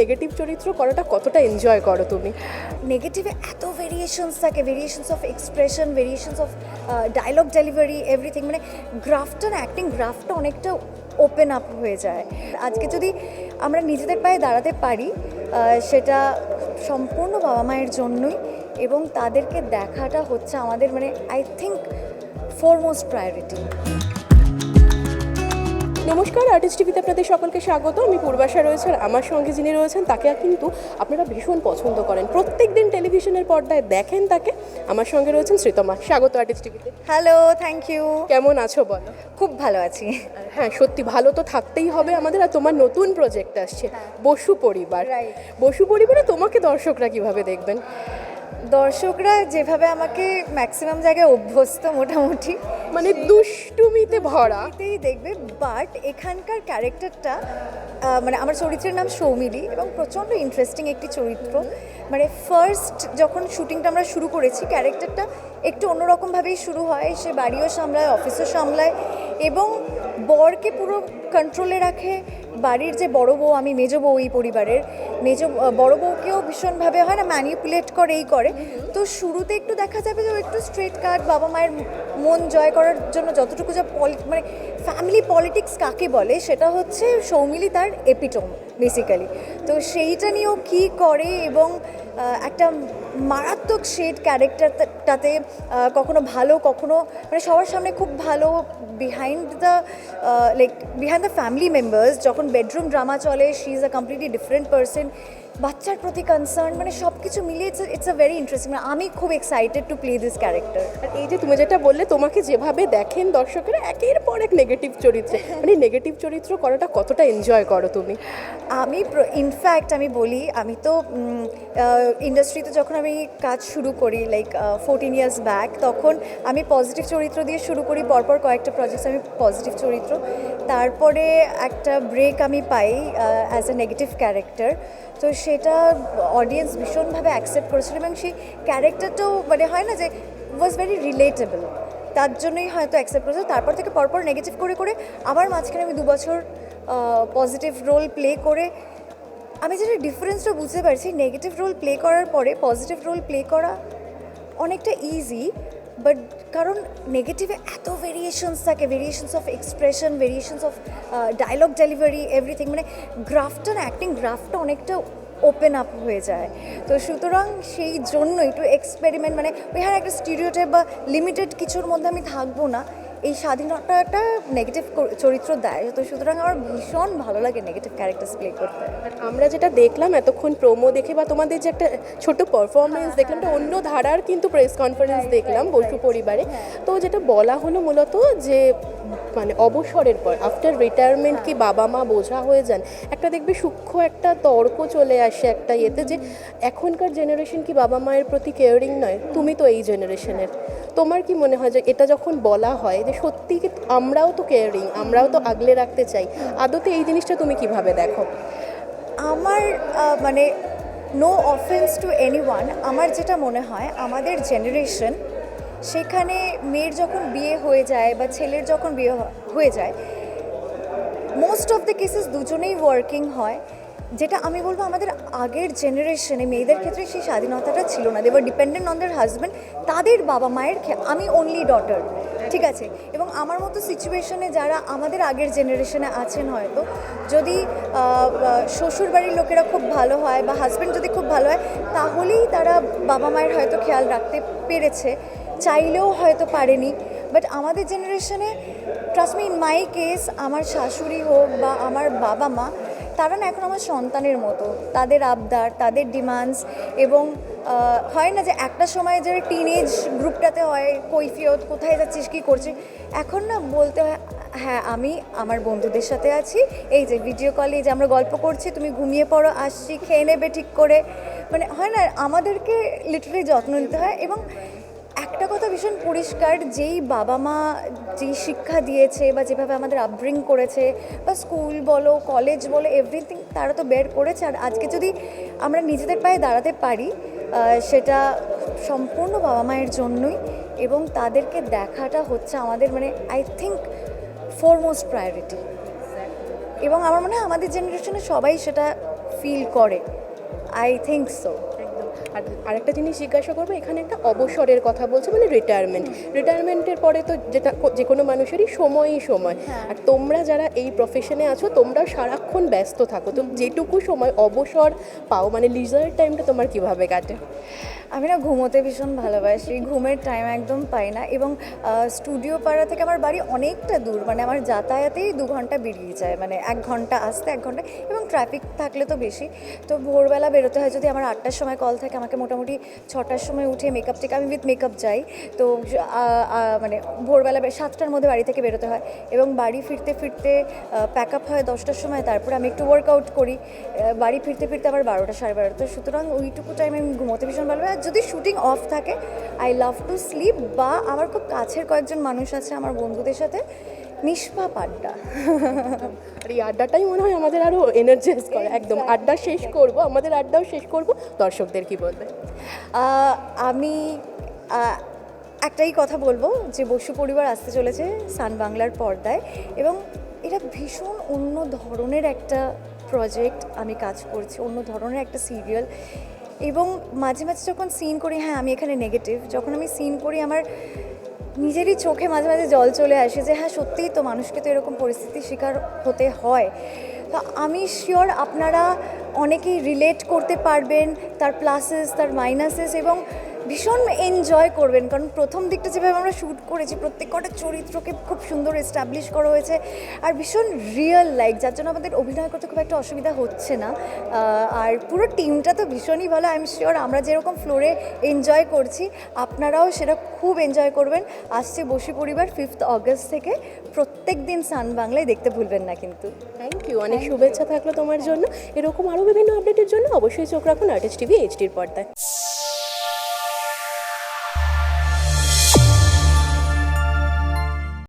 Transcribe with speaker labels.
Speaker 1: Negative চরিত্র করাটা কতটা এনজয় করো তুমি?
Speaker 2: নেগেটিভে এত ভেরিয়েশনস থাকে variations of expression variations of dialogue delivery everything মানে গ্রাফটা অ্যাক্টিং গ্রাফটা অনেকটা ওপেন আপ হয়ে যায়। আজকে যদি আমরা নিজেদের পায়ে দাঁড়াতে পারি সেটা সম্পূর্ণ বাবা মায়ের জন্যই এবং তাদেরকে দেখাটা হচ্ছে আমাদের মানে আই থিঙ্ক ফোরমোস্ট প্রায়োরিটি
Speaker 1: নমস্কার আর্টিস্ট টিভিতে আপনাদের সকলকে স্বাগত। আমি পূর্বাশা রয়েছে আর আমার সঙ্গে যিনি রয়েছেন তাকে কিন্তু আপনারা ভীষণ পছন্দ করেন। প্রত্যেক দিন টেলিভিশনের পর্দায় দেখেন তাকে। আমার সঙ্গে রয়েছেন শ্রীতমা। স্বাগত আর্টিস্ট টিভিতে
Speaker 2: হ্যালো থ্যাংক ইউ
Speaker 1: কেমন আছো বলো?
Speaker 2: খুব ভালো আছি।
Speaker 1: হ্যাঁ সত্যি ভালো তো থাকতেই হবে আমাদের। আর তোমার নতুন প্রজেক্ট আসছে বসু পরিবার। বসু পরিবারে তোমাকে দর্শকরা কীভাবে দেখবেন?
Speaker 2: দর্শকরা যেভাবে আমাকে ম্যাক্সিমাম জায়গায় অভ্যস্ত মোটামুটি
Speaker 1: মানে দুষ্টুমিতে ভরা।
Speaker 2: এতেই দেখবে বাট এখানকার ক্যারেক্টারটা মানে আমার চরিত্রের নাম সৌমিলি এবং প্রচণ্ড ইন্টারেস্টিং একটি চরিত্র। মানে ফার্স্ট যখন শুটিংটা আমরা শুরু করেছি ক্যারেক্টারটা একটু অন্যরকমভাবেই শুরু হয়। সে বাড়িও সামলায় অফিসও সামলায় এবং বরকে পুরো কন্ট্রোলে রাখে। বাড়ির যে বড় বউ, আমি মেজ বউ এই পরিবারের। মেজ বড় বউকেও ভীষণভাবে হয় না ম্যানিপুলেট করে এই করে। তো শুরুতে একটু দেখা যাবে যে একটু স্ট্রেট কাট বাবা মায়ের মন জয় করার জন্য যতটুকু যা পলি মানে ফ্যামিলি পলিটিক্স কাকে বলে, সেটা হচ্ছে সৌমিলি তার এপিটোম বেসিক্যালি তো সেইটা নিয়েও কী করে এবং একটা মারাত্মক শেড ক্যারেক্টারটাতে কখনো ভালো, কখনো মানে সবার সামনে খুব ভালো behind the like behind the family members যখন বেডরুম ড্রামা চলে she is a completely different person বাচ্চার প্রতি কনসার্ন মানে সব কিছু মিলিয়ে it's it's a very interesting মানে আমি খুব excited to play this character
Speaker 1: আর এই যে তুমি যেটা বললে তোমাকে যেভাবে দেখেন দর্শকেরা একের পর এক নেগেটিভ চরিত্রে। মানে নেগেটিভ চরিত্র করাটা কতটা এনজয় করো তুমি?
Speaker 2: আমি ইনফ্যাক্ট আমি বলি আমি তো ইন্ডাস্ট্রিতে যখন আমি কাজ শুরু করি লাইক ফোরটিন ইয়ার্স ব্যাক তখন আমি পজিটিভ চরিত্র দিয়ে শুরু করি পরপর কয়েকটা প্রজেক্টস আমি পজিটিভ চরিত্র। তারপরে একটা ব্রেক আমি পাই অ্যাজ এ নেগেটিভ ক্যারেক্টার তো সেটা অডিয়েন্স ভীষণভাবে অ্যাকসেপ্ট করেছিল এবং সেই ক্যারেক্টারটাও মানে হয় না যে ওয়াজ ভেরি রিলেটেবল তার জন্যই হয়তো অ্যাকসেপ্ট করেছিল। তারপর থেকে পরপর নেগেটিভ করে করে আবার মাঝখানে আমি দু বছর পজিটিভ রোল প্লে করে আমি যেটা ডিফারেন্সটা বুঝতে পারছি নেগেটিভ রোল প্লে করার পরে পজিটিভ রোল প্লে করা অনেকটা ইজি বাট কারণ নেগেটিভে এত ভেরিয়েশনস থাকে variations of expression variations of dialogue delivery everything মানে গ্রাফটা অ্যাক্টিং গ্রাফটা অনেকটা ওপেন আপ হয়ে যায়। তো সুতরাং সেই জন্য একটু এক্সপেরিমেন্ট মানে ওই হ্যাঁ একটা স্টিরিওটাইপ বা লিমিটেড কিছুর মধ্যে আমি থাকব না। এই স্বাধীনতাটা নেগেটিভ চরিত্র দেয় তো সুতরাং আমার ভীষণ ভালো লাগে নেগেটিভ ক্যারেক্টার্স প্লে করতে।
Speaker 1: আমরা যেটা দেখলাম এতক্ষণ প্রোমো দেখে বা তোমাদের যে একটা ছোট পারফরমেন্স দেখলাম একটা অন্য ধারার কিন্তু প্রেস কনফারেন্স দেখলাম বসু পরিবারে। তো যেটা বলা হলো মূলত যে মানে অবসরের পর আফটার রিটায়ারমেন্ট কি বাবা মা বোঝা হয়ে যান একটা দেখবে সূক্ষ্ম একটা তর্ক চলে আসে একটা ইয়েতে যে এখনকার জেনারেশন কি বাবা মায়ের প্রতি কেয়ারিং নয়? তুমি তো এই জেনারেশনের তোমার কি মনে হয় যে এটা যখন বলা হয় যে সত্যি কি আমরাও তো কেয়ারিং আমরাও তো আগলে রাখতে চাই। আদতে এই জিনিসটা তুমি কীভাবে দেখো?
Speaker 2: আমার মানে নো অফেন্স টু এনি আমার যেটা মনে হয়, আমাদের জেনারেশন সেখানে মেয়ের যখন বিয়ে হয়ে যায় বা ছেলের যখন বিয়ে হয়ে যায় মোস্ট অফ দ্য কেসেস দুজনেই ওয়ার্কিং হয়। যেটা আমি বলব আমাদের আগের জেনারেশনে মেয়েদের ক্ষেত্রে সেই স্বাধীনতাটা ছিল না। দেওয়ার ডিপেন্ডেন্ট অন দের হাজব্যান্ড তাদের বাবা মায়ের আমি অনলি ডটার ঠিক আছে? এবং আমার মতো সিচুয়েশনে যারা আমাদের আগের জেনারেশনে আছেন হয়তো, যদি শ্বশুর বাড়ির লোকেরা খুব ভালো হয় বা হাজব্যান্ড যদি খুব ভালো হয়, তাহলেই তারা বাবা মায়ের হয়তো খেয়াল রাখতে পেরেছে, চাইলেও হয়তো পারেনি। বাট আমাদের জেনারেশনে trust me in my case আমার শাশুড়ি হোক বা আমার বাবা মা তারা না এখন আমার সন্তানের মতো। তাদের আবদার, তাদের ডিমান্ডস এবং হয় না যে একটা সময় যে টিনেজ গ্রুপটাতে হয়, কৈফিয়ত, কোথায় যাচ্ছিস, কী করছিস, এখন না বলতে হয় হ্যাঁ আমি আমার বন্ধুদের সাথে আছি। এই যে ভিডিও কলে যে আমরা গল্প করছি, তুমি ঘুমিয়ে পড়ো, আসছি, খেয়ে নেবে ঠিক করে। মানে হয় না, আমাদেরকে লিটারালি যত্ন নিতে হয় এবং একটা কথা ভীষণ পরিষ্কার, যেই বাবা মা যেই শিক্ষা দিয়েছে বা যেভাবে আমাদের আপব্রিং করেছে বা স্কুল বলো কলেজ বলো এভরিথিং তারা তো বের করেছে। আর আজকে যদি আমরা নিজেদের পায়ে দাঁড়াতে পারি সেটা সম্পূর্ণ বাবা মায়ের জন্যই এবং তাদেরকে দেখাটা হচ্ছে আমাদের মানে আই থিঙ্ক ফোরমোস্ট প্রায়োরিটি এবং আমার মনে হয় আমাদের জেনারেশনে সবাই সেটা ফিল করে। আই থিঙ্ক সো
Speaker 1: আর আরেকটা জিনিস জিজ্ঞাসা করব এখানে একটা অবসরের কথা বলছে মানে রিটায়ারমেন্ট রিটায়ারমেন্টের পরে তো যেটা যে কোনো মানুষেরই সময়ই সময়। আর তোমরা যারা এই প্রফেশনে আছো তোমরা সারাক্ষণ ব্যস্ত থাকো। তো যেটুকু সময় অবসর পাও মানে লিজার টাইমটা তোমার কীভাবে কাটে?
Speaker 2: আমি না ঘুমোতে ভীষণ ভালোবাসি। ঘুমের টাইম একদম পাই না এবং স্টুডিও পাড়া থেকে আমার বাড়ি অনেকটা দূর মানে আমার যাতায়াতেই দু ঘণ্টা বেরিয়ে যায় মানে এক ঘণ্টা আসতে এক ঘণ্টা, এবং ট্রাফিক থাকলে তো বেশি। তো ভোরবেলা বেরোতে হয় যদি আমার আটটার সময় কল থাকে, আমাকে মোটামুটি ছটার সময় উঠে মেকআপ থেকে, আমি উইথ মেকআপ যাই। তো মানে ভোরবেলা সাতটার মধ্যে বাড়ি থেকে বেরোতে হয় এবং বাড়ি ফিরতে ফিরতে প্যাক আপ হয় দশটার সময়, তারপর আমি একটু ওয়ার্কআউট করি। বাড়ি ফিরতে ফিরতে আবার বারোটা, সাড়ে বারোটা সুতরাং ওইটুকু টাইম আমি ঘুমোতে ভীষণ ভালো যদি শুটিং অফ থাকে আই লাভ টু স্লিপ বা আমার খুব কাছের কয়েকজন মানুষ আছে আমার বন্ধুদের সাথে নিষ্পাপ আড্ডা
Speaker 1: আর এই আড্ডাটাই মনে হয় আমাদের আরও এনার্জাইজ করে একদম। আড্ডা শেষ করব আমাদের আড্ডাও শেষ করব দর্শকদের কি বলবে?
Speaker 2: আমি একটাই কথা বলব যে বসু পরিবার আসতে চলেছে সান বাংলার পর্দায় এবং এটা ভীষণ অন্য ধরনের একটা প্রজেক্ট আমি কাজ করছি অন্য ধরনের একটা সিরিয়াল এবং মাঝে মাঝে যখন সিন করি হ্যাঁ আমি এখানে নেগেটিভ যখন আমি সিন করি, আমার নিজেরই চোখে মাঝে মাঝে জল চলে আসে যে হ্যাঁ সত্যিই তো মানুষকে তো এরকম পরিস্থিতির শিকার হতে হয়। তো আমি শিওর আপনারা অনেকেই রিলেট করতে পারবেন, তার প্লাসেস তার মাইনাসেস এবং ভীষণ এনজয় করবেন। কারণ প্রথম দিকটা যেভাবে আমরা শ্যুট করেছি প্রত্যেক কটা চরিত্রকে খুব সুন্দর এস্টাবলিশ করা হয়েছে আর ভীষণ রিয়েল লাইক যার জন্য আমাদের অভিনয় করতে খুব একটা অসুবিধা হচ্ছে না। আর পুরো টিমটা তো ভীষণই ভালো আই এম শিওর আমরা যেরকম ফ্লোরে এনজয় করছি আপনারাও সেটা খুব এনজয় করবেন। আসছে বসি পরিবার ফিফথ অগস্ট থেকে প্রত্যেক দিন সান বাংলায় দেখতে ভুলবেন না কিন্তু।
Speaker 1: থ্যাংক ইউ অনেক শুভেচ্ছা থাকল তোমার জন্য। এরকম আরও বিভিন্ন আপডেটের জন্য অবশ্যই চোখ রাখুন আর্টিস্ট টিভি এইচডির পর্দায়।